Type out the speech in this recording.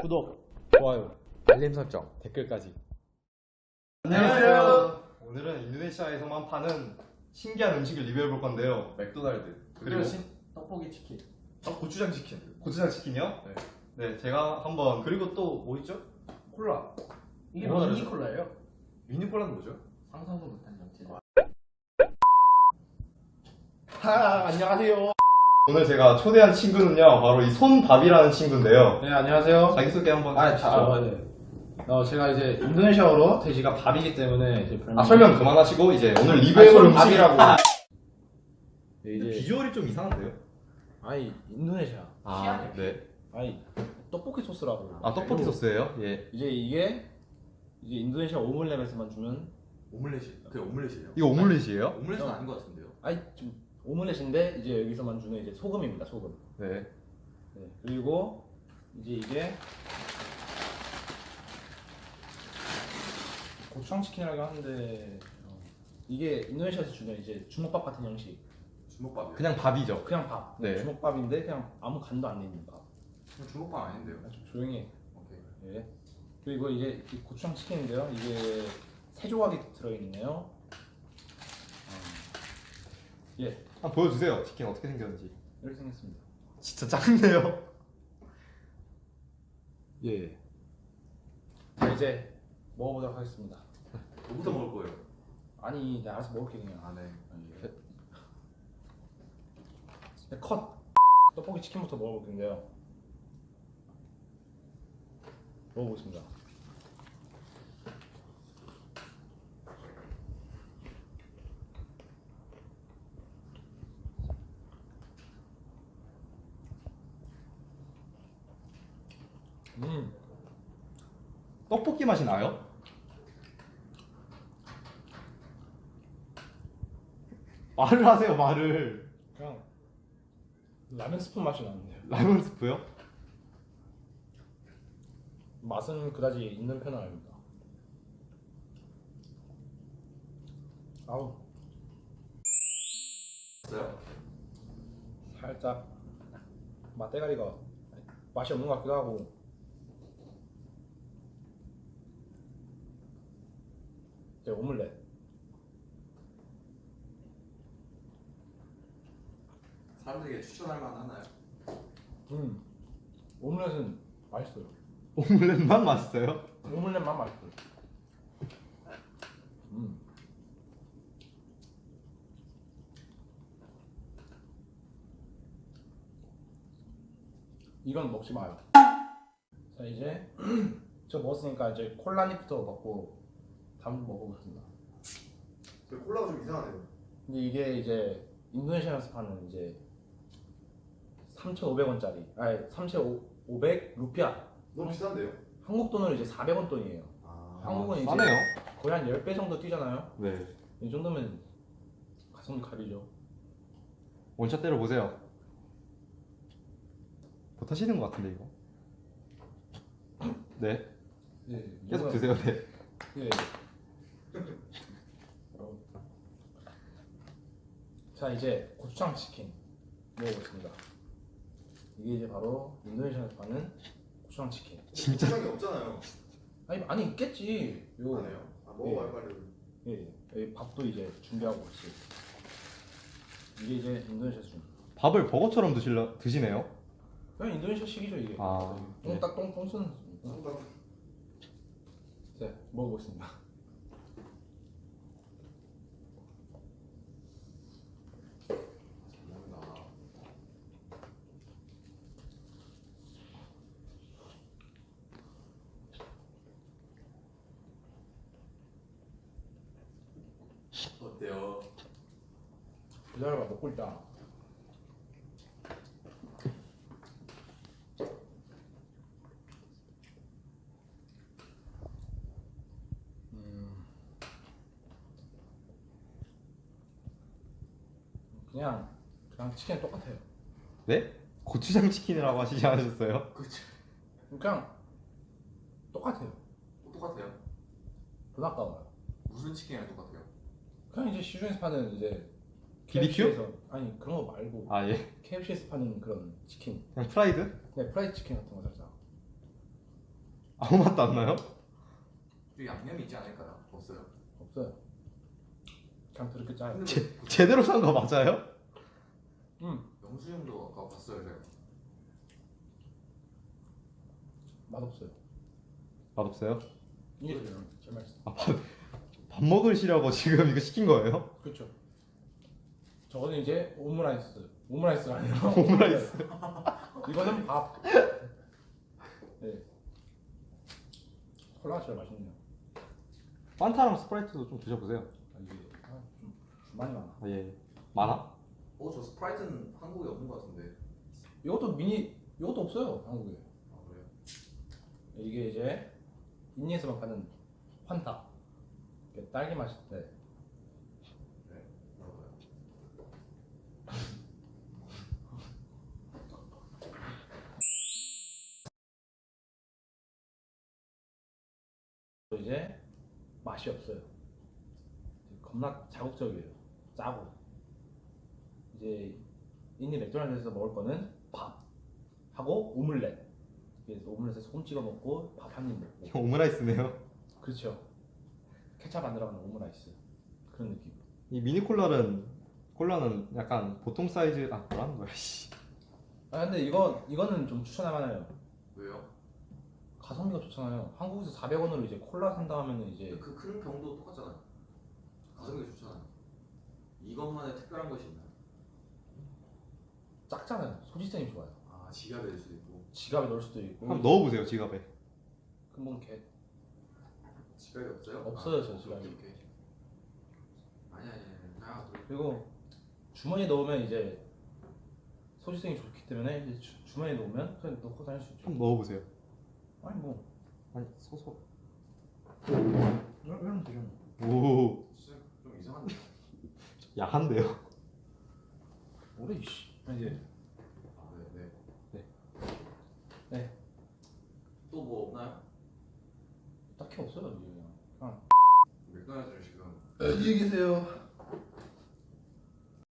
구독, 좋아요, 알림 설정, 댓글까지. 안녕하세요. 오늘은 인도네시아에서만 파는 신기한 음식을 리뷰해 볼 건데요. 맥도날드 그리고 떡볶이 치킨. 어, 고추장 치킨 고추장 치킨이요? 네. 네, 제가 한번 그리고 또 뭐 있죠? 콜라 이게 뭐가 미니? 콜라예요? 미니 콜라는 뭐죠? 상상도 못한 정체. 하 안녕하세요 오늘 제가 초대한 친구는요, 바로 이 손밥이라는 친구인데요. 네, 안녕하세요. 자기소개 한번 아, 해주시죠. 아, 네. 어, 제가 이제 인도네시아어로 돼지가 밥이기 때문에 이제 별명. 아, 설명 그만하시고 이제 오늘 아니, 리뷰해 볼손 음식 밥이라고. 네, 이제 비주얼이 좀 이상한데요? 아니 인도네시아. 아, 네. 아니 떡볶이 소스라고. 아, 떡볶이 소스예요? 예. 이제 이게 이제 인도네시아 오믈렛에서만 주는 오믈렛이 그게 오믈렛이에요? 이거 오믈렛이에요? 오믈렛은 어. 아닌 것 같은데요 아니 좀 오믈렛인데 이제 여기서만 주는 이제 소금입니다 소금. 네. 네. 그리고 이제 이게 고추장 치킨이라고 하는데 어, 이게 인도네시아에서 주는 이제 주먹밥 같은 형식. 주먹밥이요? 그냥 밥이죠. 그냥 밥. 네. 주먹밥인데 그냥 아무 간도 안 있는 밥. 그럼 주먹밥 아닌데요? 아, 좀 조용히 해. 오케이 예. 그리고 이게 이 고추장 치킨인데요. 이게 세 조각이 들어있네요. 어, 예, 한번 보여주세요. 치킨 어떻게 생겼는지. 이렇게 생겼습니다. 진짜 작네요. 예. 자 이제 먹어보도록 하겠습니다. 뭐부터 먹을 거예요? 아니, 내가 알아서 먹을게 그냥. 아네 아, 예. 네, 컷. 떡볶이 치킨부터 먹어볼 텐데요. 먹어보겠습니다. 음, 떡볶이 맛이 나요? 말을 하세요, 말을. 그냥 라면 스프 맛이 나는데요. 라면 스프요? 맛은 그다지 있는 편은 아닙니다. 아우 있어요? 살짝 맛대가리가 맛이 없는 것 같기도 하고 이제 오믈렛. 사람들에게 추천할 만하나요? 음 오믈렛은 맛있어요. 오믈렛만 맛있어요? 오믈렛만 맛있어요. 음. 이건 먹지 마요. 자 이제 저 먹었으니까 이제 콜라니부터 먹고 다음 먹어보겠습니다 콜라가 좀 이상하네요 근데 이게 이제 인도네시아에서 파는 이제 3,500원짜리 아니 3,500 루피아 너무 비싼데요? 한국 돈으로 이제 400원 돈이에요 아 한국은 이제 싸네요. 거의 한 10배 정도 뛰잖아요 네. 이 정도면 가성비 갑이죠 원샷 때려 보세요. 못 하시는 것 같은데 이거. 네. 예, 계속 드세요. 네. 예. 어. 자 이제 고추장 치킨 먹어보겠습니다. 이게 이제 바로 인도네시아에서 파는 고추장 치킨. 진짜? 고추장이 없잖아요. 아니 많이 있겠지. 요. 아네요? 아 먹어봐요 빨리. 예, 예, 밥도 이제 준비하고 같이 이게 이제 인도네시아 준 밥을 버거처럼 드실러 드시네요. 그냥 인도네시아 식이죠 이게. 아, 네. 똥딱 똥똥 쓰는 손가락 자 먹어보겠습니다 어때요? 기다려봐 먹고 있다 음. 그냥 그냥 치킨 똑같아요 네? 고추장 치킨이라고 하시지 않으셨어요? 그치 그냥 똑같아요 똑같아요 돈 아까워요 무슨 치킨이랑 똑같아요? 그냥 이제 시중에서 파는 이제 BBQ? KFC 에서 아니 그런 거 말고 아 예. KFC에서 파는 그런 치킨 그냥 프라이드? 네 프라이드 치킨 같은 거 살짝 아무 맛도 안 나요? 좀 양념이 있지 않을까요? 없어요. 없어요. 그냥 그렇게 짜요. 근데 제, 뭐- 제대로 산 거 맞아요? 음 영수증도 아까 봤어요 제가. 맛없어요. 맛없어요? 이게 제일, 제일 맛있어. 아, 밥, 밥 먹으시려고 지금 이거 시킨 거예요? 그렇죠. 저거는 이제 오므라이스. 오므라이스가 아니라 오므라이스. 이거는 밥. 네. 콜라가 제일 맛있네요. 판타랑 스프라이트도 좀 드셔보세요. 아, 이게 아, 좀 주만이 많아. 아, 예. 많아? 어 저 스프라이트는 한국에 없는 것 같은데. 이것도 미니 이것도 없어요 한국에. 아 그래요? 이게 이제 인니에서만 파는 환타. 딸기 맛일 때 네. 이제 맛이 없어요. 겁나 자극적이에요. 짜고. 이제 인니 맥도날드에서 먹을 거는 밥 하고 오믈렛. 그래서 오믈렛에 소금 찍어 먹고 밥 한 입 먹고. 오므라이스네요. 그렇죠. 케찹 안 들어가는 오므라이스 그런 느낌. 이 미니 콜라는 콜라는 약간 보통 사이즈 아 뭐라는 거야 씨. 아 근데 이거 이거는 좀 추천할 만해요. 왜요? 가성비가 좋잖아요. 한국에서 400원으로 이제 콜라 산다 하면은 이제 그 큰 병도 똑같잖아요. 가성비 좋잖아요. 이것만의 특별한 것이 있나요? 작잖아요. 소지성이 좋아요. 아 지갑에 넣을 수도 있고 지갑에 넣을 수도 있고. 한번 넣어보세요 지갑에. 근본 개 지갑이 없어요? 없어요, 아, 저 지갑이. 오케이, 오케이. 아니 아니 아니. 아 그- 그리고 주머니에 넣으면 이제 소지성이 좋기 때문에 이제 주, 주머니에 넣으면 그냥 넣고 다닐 수 있죠. 한번 넣어보세요. 아니 뭐 아니 소소. 이러면 되죠. 오 진짜 좀 이상한데. 야한데요. 오래 이씨. 이제 아 네. 네. 네 또 뭐 없나요? 딱히 없어요 이게 그냥. 그냥 맥도날드를 지금 안녕히 계세요.